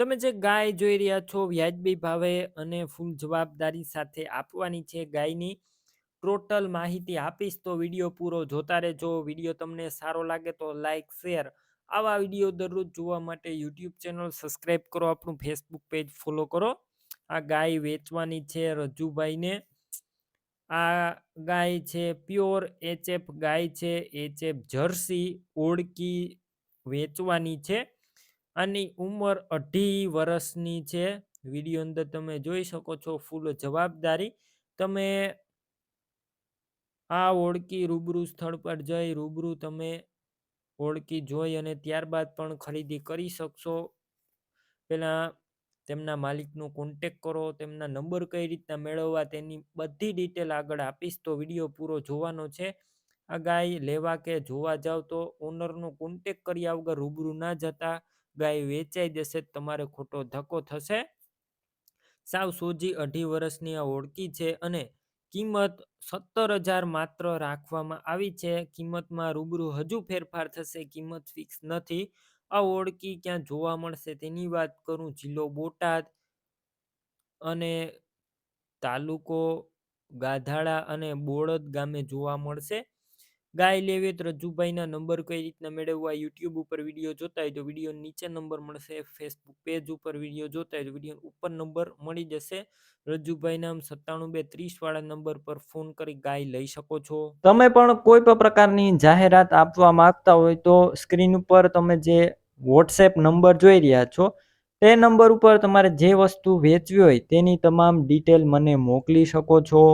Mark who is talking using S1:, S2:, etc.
S1: તમે જે ગાય જોઈ રહ્યા છો, વ્યાજબી ભાવે અને ફૂલ જવાબદારી સાથે આપવાની છે ગાયની, ટોટલ માહિતી આપીશ તો વીડિયો પૂરો જોતા રહેજો. વીડિયો તમને સારો લાગે તો લાઇક શેર, આવા વીડિયો દરરોજ જોવા માટે યુટ્યુબ ચેનલ સબસ્ક્રાઈબ કરો, આપણું ફેસબુક પેજ ફોલો કરો. આ ગાય વેચવાની છે રજુભાઈને. આ ગાય છે પ્યોર એચએફ ગાય છે, એચએફ જર્સી ઓળકી વેચવાની છે. આની ઉંમર અઢી વર્ષની છે. વીડિયો અંદર તમે જોઈ શકો છો ફૂલ જવાબદારી. તમે આ ઓળખી રૂબરૂ સ્થળ પર જઈ રૂબરૂ તમે ઓળખી જોઈ અને ત્યારબાદ પણ ખરીદી કરી શકશો. પેલા તેમના માલિકનો કોન્ટેક કરો, તેમના નંબર કઈ રીતના મેળવવા તેની બધી ડિટેલ આગળ આપીશ તો વીડિયો પૂરો જોવાનો છે. આ ગાય લેવા કે જોવા જાવ તો ઓનરનો કોન્ટેક કર્યા વગર રૂબરૂ ના જતા. ગાય વેચાઈ જશે તમારે ખોટો ધક્કો થશે. સાવ સોજી અઢી વર્ષની આ ઓળખી છે અને કિંમત સત્તર હજાર માત્ર રાખવામાં આવી છે. કિંમતમાં રૂબરૂ હજુ ફેરફાર થશે, કિંમત ફિક્સ નથી. આ ઓળકી ક્યાં જોવા મળશે તેની વાત કરું જિલ્લો બોટાદ અને તાલુકો ગાધાડા અને બોળદ ગામે જોવા મળશે. ગાય લેવી તો રજુભાઈના નંબર કઈ રીતના મેળવવા, યુટ્યુબ ઉપર વીડિયો જોતા હોય તો વીડિયો નીચે નંબર મળશે, ફેસબુક પેજ ઉપર વીડિયો જોતા હોય તો વીડિયો ઉપર નંબર મળી જશે. રજુભાઈ નામ સત્તાણું બે ત્રીસ વાળા નંબર પર ફોન કરી ગાય લઈ શકો છો.
S2: તમે પણ કોઈ પણ પ્રકારની જાહેરાત આપવા માંગતા હોય તો સ્ક્રીન ઉપર તમે જે વોટ્સએપ નંબર જોઈ રહ્યા છો, તે નંબર ઉપર તમારે જે વસ્તુ વેચવી હોય તેની તમામ ડિટેલ મને મોકલી શકો છો.